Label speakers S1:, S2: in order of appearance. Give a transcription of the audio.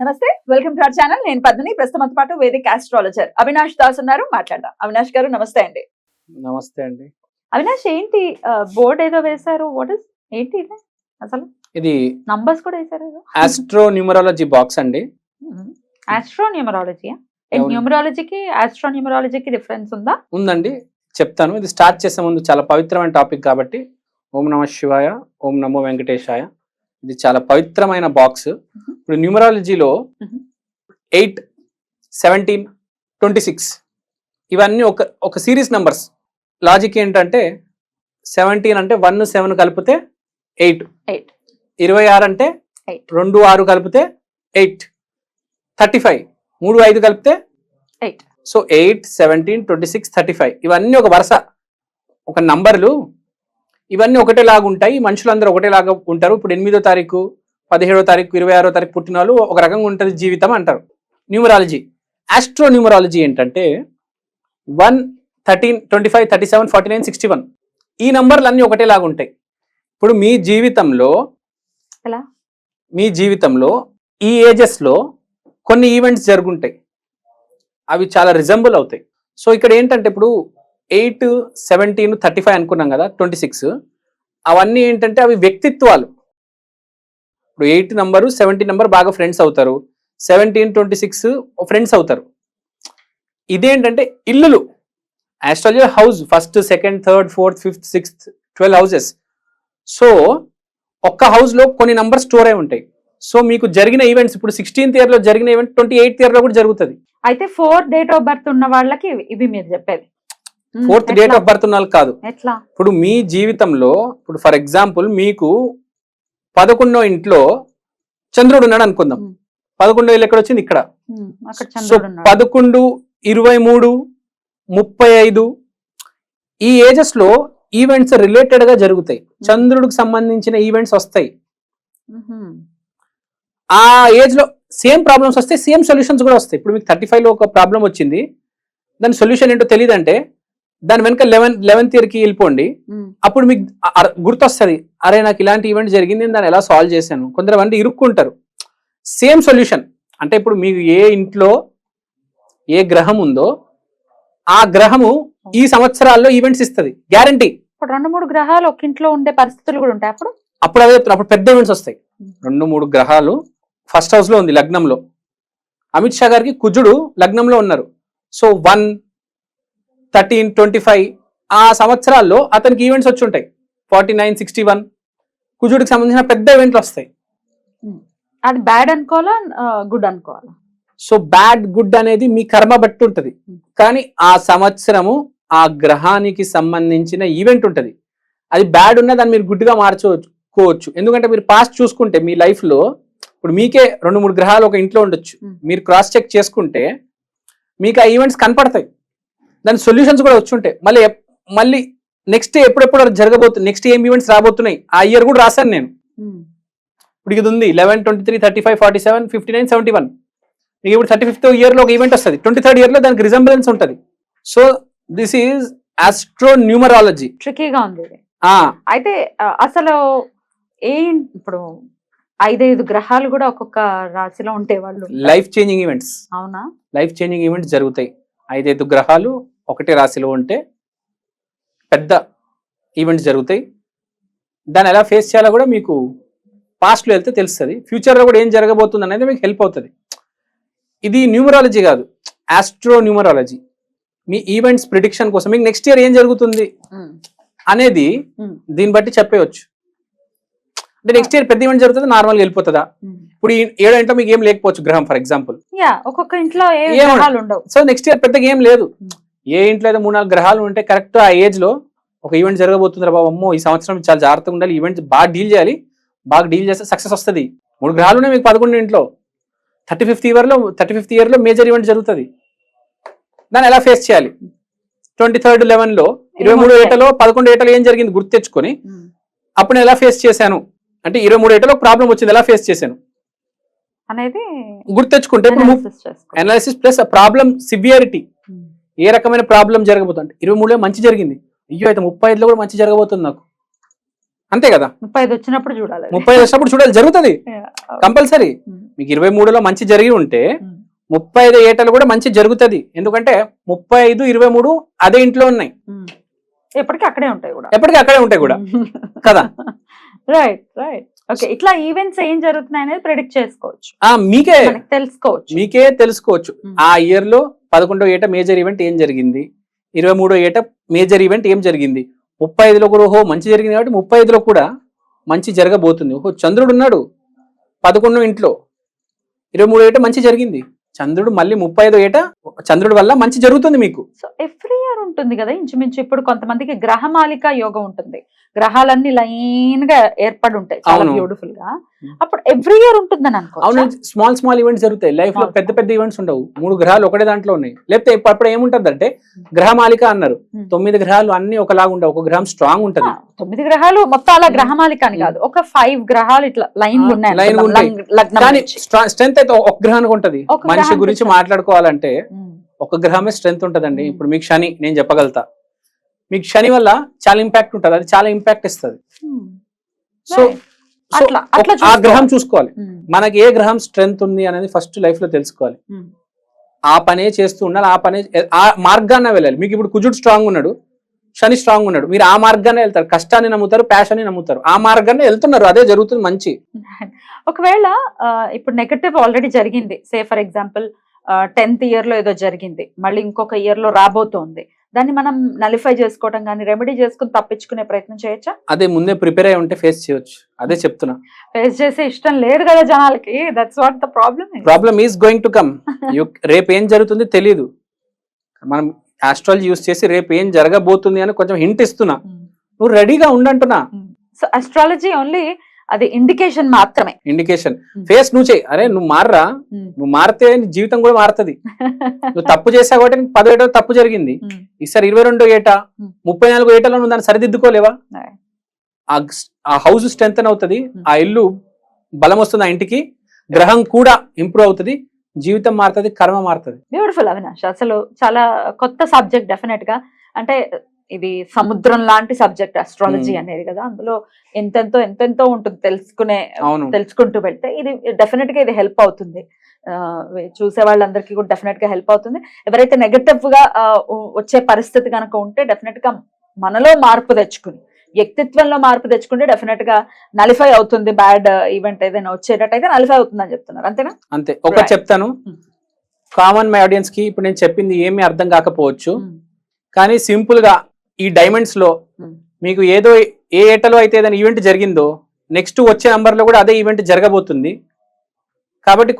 S1: నమస్తే welcome to our channel. నేను పద్మిని ప్రస్తుతం పాటు వేదిక ఆస్ట్రాలజర్ అవినాష్ దాస్ ఉన్నారు. మాట్లాడదాం. అవినాష్ గారు నమస్తే అండి.
S2: నమస్తే అండి.
S1: అవినాష్ ఏంటి బోర్డ్ ఏదో వేశారు? వాట్ ఇస్ ఏంటి ఇది? అసలు
S2: ఇది
S1: నంబర్స్ కూడా వేశారు
S2: ఆస్ట్రో న్యూమరాలజీ బాక్స్ అండి.
S1: Astro numerology. న్యూమరాలజీకి ఆస్ట్రో న్యూమరాలజీకి డిఫరెన్స్ ఉందా?
S2: ఉందండి. చెప్తాను. ఇది స్టార్ట్ చేసే ముందు చాలా పవిత్రమైన టాపిక్ కాబట్టి ఓం నమ శివాయ ఓం నమో వెంకటేశాయ. ఇది చాలా పవిత్రమైన బాక్స్ ఇప్పుడు న్యూమరాలజీలో. ఎయిట్ సెవెంటీన్ ట్వంటీ సిక్స్ ఇవన్నీ ఒక ఒక సిరీస్ నంబర్స్ లాజిక్ ఏంటంటే సెవెంటీన్ అంటే వన్ సెవెన్ కలిపితే ఎయిట్.
S1: ఎయిట్.
S2: ఇరవై ఆరు అంటే. రెండు ఆరు కలిపితే ఎయిట్. థర్టీ ఫైవ్ మూడు ఐదు కలిపితే
S1: eight.
S2: So eight seventeen twenty six thirty five. ఇవన్నీ ఒక వరుస ఒక నంబర్లు ఇవన్నీ ఒకటేలాగా ఉంటాయి మనుషులందరూ ఒకటేలాగా ఉంటారు. ఇప్పుడు ఎనిమిదో తారీఖు పదిహేడో తారీఖు ఇరవై ఆరో తారీఖు పుట్టిన వాళ్ళు ఒక రకంగా ఉంటుంది జీవితం అంటారు. న్యూమరాలజీ ఆస్ట్రో న్యూమరాలజీ ఏంటంటే one thirteen twenty five thirty seven forty nine sixty one ఈ నంబర్లు అన్నీ ఒకటేలాగా ఉంటాయి. ఇప్పుడు మీ జీవితంలో
S1: ఎలా?
S2: మీ జీవితంలో ఈ ఏజెస్లో కొన్ని ఈవెంట్స్ జరుగుంటాయి. అవి చాలా రిజంబుల్ అవుతాయి. సో ఇక్కడ ఏంటంటే ఇప్పుడు ఎయిట్ సెవెంటీన్ థర్టీ ఫైవ్ అనుకున్నాం కదా ట్వంటీ సిక్స్ అవన్నీ ఏంటంటే అవి వ్యక్తిత్వాలు. ఇప్పుడు ఎయిట్ నంబరు సెవెంటీన్ నంబర్ బాగా ఫ్రెండ్స్ అవుతారు. సెవెంటీన్ ట్వంటీ సిక్స్ ఫ్రెండ్స్ అవుతారు. ఇదేంటంటే ఇల్లులు. Astrology house first second third fourth fifth sixth twelve houses so ఒక్క house లో కొన్ని నంబర్స్ స్టోర్ అయి ఉంటాయి. సో మీకు జరిగిన ఈవెంట్స్ ఇప్పుడు సిక్స్టీన్త్ ఇయర్లో జరిగిన ఈవెంట్ ట్వంటీ ఎయిత్ ఇయర్లో కూడా జరుగుతుంది.
S1: అయితే ఫోర్ డేట్ ఆఫ్ బర్త్ ఉన్న వాళ్ళకి ఇవి- మీరు చెప్పేది.
S2: ఫోర్త్? డేట్ ఆఫ్ బర్త్ ఉన్న వాళ్ళకి కాదు.
S1: ఎట్లా?
S2: ఇప్పుడు మీ జీవితంలో ఇప్పుడు ఫర్ ఎగ్జాంపుల్ మీకు పదకొండో ఇంట్లో చంద్రుడు ఉన్నాడు అనుకుందాం. పదకొండో ఇల్లు ఎక్కడ వచ్చింది ఇక్కడ సో పదకొండు ఇరవై మూడు ముప్పై ఐదు ఈ ఏజెస్లో ఈవెంట్స్ రిలేటెడ్గా జరుగుతాయి. చంద్రుడికి సంబంధించిన ఈవెంట్స్ వస్తాయి. ఆ ఏజ్లో సేమ్ ప్రాబ్లమ్స్ వస్తే సేమ్ సొల్యూషన్స్ కూడా వస్తాయి. ఇప్పుడు మీకు థర్టీ ఫైవ్లో ఒక ప్రాబ్లం వచ్చింది. దాని సొల్యూషన్ ఏంటో తెలియదంటే దాని వెనక లెవెన్ లెవెన్త్ ఇయర్కి వెళ్ళిపోండి. అప్పుడు మీకు గుర్తొస్తుంది. అరే నాకు ఇలాంటి ఈవెంట్ జరిగింది నేను దాన్ని ఎలా సాల్వ్ చేశాను? కొందరు ఇరుక్కుంటారు. సేమ్ సొల్యూషన్ అంటే ఇప్పుడు మీకు ఏ ఇంట్లో ఏ గ్రహం ఉందో ఆ గ్రహము ఈ సంవత్సరాల్లో ఈవెంట్స్ ఇస్తుంది. గ్యారంటీ
S1: ఇప్పుడు రెండు మూడు గ్రహాలు ఒక ఇంట్లో ఉండే పరిస్థితులు కూడా ఉంటాయి అప్పుడు?
S2: అప్పుడు అదే చెప్తున్నా, అప్పుడు పెద్ద ఈవెంట్స్ వస్తాయి. రెండు మూడు గ్రహాలు ఫస్ట్ హౌస్లో ఉంది లగ్నంలో. అమిత్ షా గారికి కుజుడు లగ్నంలో ఉన్నారు. So one thirteen twenty five ఆ సంవత్సరాల్లో అతనికి ఈవెంట్స్ వచ్చి ఉంటాయి. ఫార్టీ నైన్ సిక్స్టీ వన్ కుజుడికి సంబంధించిన పెద్ద ఈవెంట్లు వస్తాయి.
S1: అది బ్యాడ్ అనుకోవాలా గుడ్ అనుకోవాలా?
S2: సో బ్యాడ్ గుడ్ అనేది మీ కర్మ బట్టి ఉంటుంది. కానీ ఆ సంవత్సరము ఆ గ్రహానికి సంబంధించిన ఈవెంట్ ఉంటుంది. అది బ్యాడ్ ఉన్న దాన్ని మీరు గుడ్గా మార్చుకోవచ్చు. ఎందుకంటే మీరు పాస్ట్ చూసుకుంటే మీ life లో ఇప్పుడు మీకే రెండు మూడు గ్రహాలు ఒక ఇంట్లో ఉండొచ్చు.
S1: Hmm.
S2: మీరు క్రాస్ చెక్ చేసుకుంటే మీకు ఆ ఈవెంట్స్ కనపడతాయి. దాని సొల్యూషన్స్ కూడా వచ్చి ఉంటాయి మళ్ళీ మళ్ళీ నెక్స్ట్ ఎప్పుడెప్పుడు జరగబోతుంది నెక్స్ట్ ఏం ఈవెంట్స్ రాబోతున్నాయి ఆ ఇయర్ కూడా రాశాను నేను.
S1: Hmm.
S2: ఇప్పుడు ఇది ఉంది eleven twenty three thirty five forty seven fifty nine seventy one మీకు ఇప్పుడు థర్టీ ఫిఫ్త్ ఇయర్లో ఒక ఈవెంట్ వస్తుంది. ట్వంటీ థర్డ్ ఇయర్లో దానికి రిజంబులెన్స్ ఉంటుంది. So this is astro numerology
S1: ట్రికీగా ఉంది అయితే అసలు ఏ ఇప్పుడు ఐదైదు గ్రహాలు కూడా ఒక్కొక్క రాశిలో ఉంటే వాళ్ళు
S2: లైఫ్ చేంజింగ్ ఈవెంట్స్
S1: అవునా?
S2: లైఫ్ చేంజింగ్ ఈవెంట్స్ జరుగుతాయి. ఐదైదు గ్రహాలు ఒకటే రాశిలో ఉంటే పెద్ద ఈవెంట్స్ జరుగుతాయి. దాన్ని ఎలా ఫేస్ చేయాలో కూడా మీకు పాస్ట్లో వెళ్తే తెలుస్తుంది. ఫ్యూచర్లో కూడా ఏం జరగబోతుంది అనేది మీకు హెల్ప్ అవుతుంది. ఇది న్యూమరాలజీ కాదు ఆస్ట్రో న్యూమరాలజీ మీ ఈవెంట్స్ ప్రిడిక్షన్ కోసం మీకు నెక్స్ట్ ఇయర్ ఏం జరుగుతుంది
S1: Hmm.
S2: అనేది
S1: Hmm.
S2: దీన్ని బట్టి చెప్పేయచ్చు. అంటే నెక్స్ట్ ఇయర్ పెద్ద ఈవెంట్ జరుగుతుంది నార్మల్గా వెళ్ళిపోతుందా?
S1: Hmm.
S2: ఇప్పుడు ఏడో ఇంట్లో మీకు ఏం లేకపోవచ్చు గ్రహం ఫర్ ఎగ్జాంపుల్
S1: ఒక్కొక్క ఇంట్లో
S2: సో నెక్స్ట్ ఇయర్ పెద్దగా ఏం లేదు. ఏ ఇంట్లో అయితే మూడు నాలుగు గ్రహాలు ఉంటే కరెక్ట్ ఆ ఏజ్లో ఒక ఈవెంట్ జరగబోతుంది బాబు. అమ్మో ఈ సంవత్సరం చాలా జాగ్రత్తగా ఉండాలి. ఈవెంట్స్ బాగా డీల్ చేయాలి. బాగా డీల్ చేస్తే సక్సెస్ వస్తుంది. మూడు గ్రహాలు ఉన్నాయి మీకు పదకొండు ఇంట్లో. థర్టీ ఫిఫ్త్ ఇయర్లో థర్టీ ఫిఫ్త్ ఇయర్లో మేజర్ ఈవెంట్ జరుగుతుంది. దాన్ని ఎలా ఫేస్ చేయాలి? ట్వంటీ థర్డ్ లెవెన్లో ఇరవై మూడు? ఏటలో పదకొండు ఏటలో ఏం జరిగింది గుర్తు తెచ్చుకొని. అప్పుడు ఎలా ఫేస్ చేశాను? అంటే ఇరవై మూడు ఏటలో ప్రాబ్లం వచ్చింది. ఎలా ఫేస్ చేశాను?
S1: అనేది
S2: గుర్తు తెచ్చుకుంటే. Analysis plus problem severity. ఏ రకమైన ప్రాబ్లం జరగబోతుంది? ఇరవై మూడులో మంచి జరిగింది. అయ్యో అయితే ముప్పై ఐదులో కూడా మంచి జరగబోతుంది నాకు. అంతే కదా?
S1: ముప్పై ఐదు వచ్చినప్పుడు చూడాలి.
S2: ముప్పై ఐదు వచ్చినప్పుడు చూడాలి. జరుగుతుంది. కంపల్సరీ.
S1: Hmm.
S2: మీకు ఇరవై మూడులో మంచి జరిగి ఉంటే ముప్పై ఐదు ఏటలు కూడా మంచి జరుగుతుంది. ఎందుకంటే ముప్పై ఐదు ఇరవై మూడు అదే ఇంట్లో ఉన్నాయి.
S1: ఎప్పటికీ అక్కడే ఉంటాయి కూడా.
S2: ఎప్పటికీ అక్కడే ఉంటాయి కూడా. కదా?
S1: రైట్ రైట్ ఓకే ఇట్లా ఈవెంట్స్ ఏం జరుగుతున్నాయి అనేది ప్రిడిక్ట్ చేసుకోవచ్చు.
S2: ఆ మీకే.
S1: తెలుసుకోవచ్చు.
S2: మీకే తెలుసుకోవచ్చు. ఆ ఇయర్లో పదకొండో ఏట మేజర్ ఈవెంట్ ఏం జరిగింది? ఇరవై మూడో ఏట మేజర్ ఈవెంట్ ఏం జరిగింది? ముప్పై ఐదులో కూడా ఓహో మంచి జరిగింది కాబట్టి ముప్పై ఐదులో కూడా మంచి జరగబోతుంది. ఓహో చంద్రుడు ఉన్నాడు పదకొండో ఇంట్లో. ఇరవై మూడో ఏట మంచి జరిగింది. చంద్రుడు మళ్ళీ ముప్పై ఐదో ఏట చంద్రుడి వల్ల మంచి జరుగుతుంది మీకు.
S1: సో ఎవ్రీ ఇయర్ ఉంటుంది కదా ఇంచుమించు. ఇప్పుడు కొంతమందికి గ్రహమాలిక యోగం ఉంటుంది. గ్రహాలన్నీ లైన్గా ఏర్పడి ఉంటాయి. చాలా. బ్యూటిఫుల్గా అప్పుడు ఎవ్రీ ఇయర్ ఉంటుందని
S2: అవును
S1: అనుకో
S2: స్మాల్ స్మాల్ ఈవెంట్స్ జరుగుతాయి.
S1: లైఫ్లో
S2: పెద్ద పెద్ద ఈవెంట్స్ ఉండవు. మూడు గ్రహాలు ఒకటే దాంట్లో ఉన్నాయి. లేకపోతే అప్పుడు ఏముంటది అంటే గ్రహమాలిక అన్నారు.
S1: Hmm.
S2: తొమ్మిది గ్రహాలు అన్ని ఒకలాగా ఉండవు. ఒక గ్రహం స్ట్రాంగ్ ఉంటది.
S1: తొమ్మిది గ్రహాలు మొత్తం అలా గ్రహమాలిక అని కాదు. ఒక ఫైవ్ గ్రహాలు ఇట్లా లైన్ ఉన్నాయి. నుంచి.
S2: స్ట్రెంత్ అయితే ఒక గ్రహానికి ఉంటది. మనిషి గురించి. మాట్లాడుకోవాలంటే ఒక గ్రహమే స్ట్రెంత్ ఉంటదండి. ఇప్పుడు మీకు శని నేను చెప్పగలుగుతా. మీకు శని వల్ల చాలా ఇంపాక్ట్ ఉంటది. అది చాలా ఇంపాక్ట్ ఇస్తుంది. సో ఆ. గ్రహం చూసుకోవాలి.
S1: ఉమ్,
S2: మనకి ఏ గ్రహం స్ట్రెంత్ ఉంది అనేది ఫస్ట్ లైఫ్లో తెలుసుకోవాలి.
S1: ఉమ్,
S2: ఆ పనే చేస్తూ ఉండాలి ఆ పనే ఆ మార్గాన్న వెళ్ళాలి. మీకు ఇప్పుడు కుజుడు స్ట్రాంగ్ ఉన్నాడు శని స్ట్రాంగ్ ఉన్నాడు. మీరు ఆ మార్గానే వెళ్తారు. కష్టాన్ని నమ్ముతారు ప్యాషన్ నమ్ముతారు. ఆ మార్గాన్ని వెళ్తున్నారు. అదే జరుగుతుంది మంచి.
S1: ఒకవేళ ఇప్పుడు నెగటివ్ ఆల్రెడీ జరిగింది. సే ఫర్ ఎగ్జాంపుల్ టెన్త్ ఇయర్లో ఏదో జరిగింది. మళ్ళీ ఇంకొక ఇయర్లో రాబోతోంది. దాన్ని మనం నలిఫై చేసుకోవడం కానీ రెమెడీ చేసుకుని తప్పించుకునే ప్రయత్నం చేయొచ్చా?
S2: అదే ముందే ప్రిపేర్ అయి ఉంటే ఫేస్ చేయొచ్చు. అదే చెప్తున్నా.
S1: ఫేస్ చేసే ఇష్టం లేదు కదా జనాలకి. That's what the problem
S2: problem is going to come రేపు ఏం జరుగుతుంది తెలియదు మనం ఆస్ట్రాలజీ యూస్ చేసి రేపు ఏం జరగబోతుంది అని కొంచెం హింట్ ఇస్తున్నా. నువ్వు రెడీగా ఉండంటున్నా.
S1: సో అస్ట్రాలజీ ఓన్లీ అది ఇండికేషన్ మాత్రమే.
S2: ఇండికేషన్ ఫేస్ నువ్వు చేయి అరే నువ్వు మారరా. నువ్వు మారితే నీ జీవితం కూడా మారుతుంది. నువ్వు తప్పు చేసావు కాబట్టి పదో ఏటో తప్పు జరిగింది. ఈసారి ఇరవై రెండో ఏట
S1: Hmm.
S2: ముప్పై నాలుగో ఏటలో నువ్వు దాన్ని సరిదిద్దుకోలేవా. ఆ హౌస్ స్ట్రెంగ్ అవుతుంది.
S1: Hmm.
S2: ఆ ఇల్లు బలం వస్తుంది ఆ ఇంటికి. గ్రహం కూడా ఇంప్రూవ్ అవుతుంది. జీవితం మారుతుంది కర్మ మారుతుంది.
S1: బ్యూటిఫుల్ అవినాష్. అసలు చాలా కొత్త సబ్జెక్ట్ డెఫినెట్గా. అంటే ఇది సముద్రం లాంటి సబ్జెక్ట్ అస్ట్రాలజీ. అనేది కదా. అందులో ఎంతెంతో ఎంతెంతో ఉంటుంది తెలుసుకునే తెలుసుకుంటూ వెళ్తే ఇది డెఫినెట్గా ఇది హెల్ప్ అవుతుంది. చూసే వాళ్ళందరికీ కూడా డెఫినెట్గా హెల్ప్ అవుతుంది. ఎవరైతే నెగటివ్గా వచ్చే పరిస్థితి కనుక ఉంటే డెఫినెట్గా మనలో మార్పు తెచ్చుకుని వ్యక్తిత్వంలో మార్పు తెచ్చుకుంటే డెఫినెట్గా నలిఫై అవుతుంది. బ్యాడ్ ఈవెంట్ ఏదైనా వచ్చేటట్టయితే నలిఫై అవుతుంది అని చెప్తున్నారు. అంతేనా?
S2: అంతే. ఒకటి. చెప్తాను. కామన్ మై ఆడియన్స్కి ఇప్పుడు నేను చెప్పింది ఏమీ అర్థం కాకపోవచ్చు. కానీ సింపుల్గా ఈ డైమండ్స్లో
S1: Hmm.
S2: మీకు ఏదో ఏ ఏటలో అయితే ఏదైనా ఈవెంట్ జరిగిందో నెక్స్ట్ వచ్చే నంబర్లో కూడా అదే ఈవెంట్ జరగబోతుంది కాబట్టి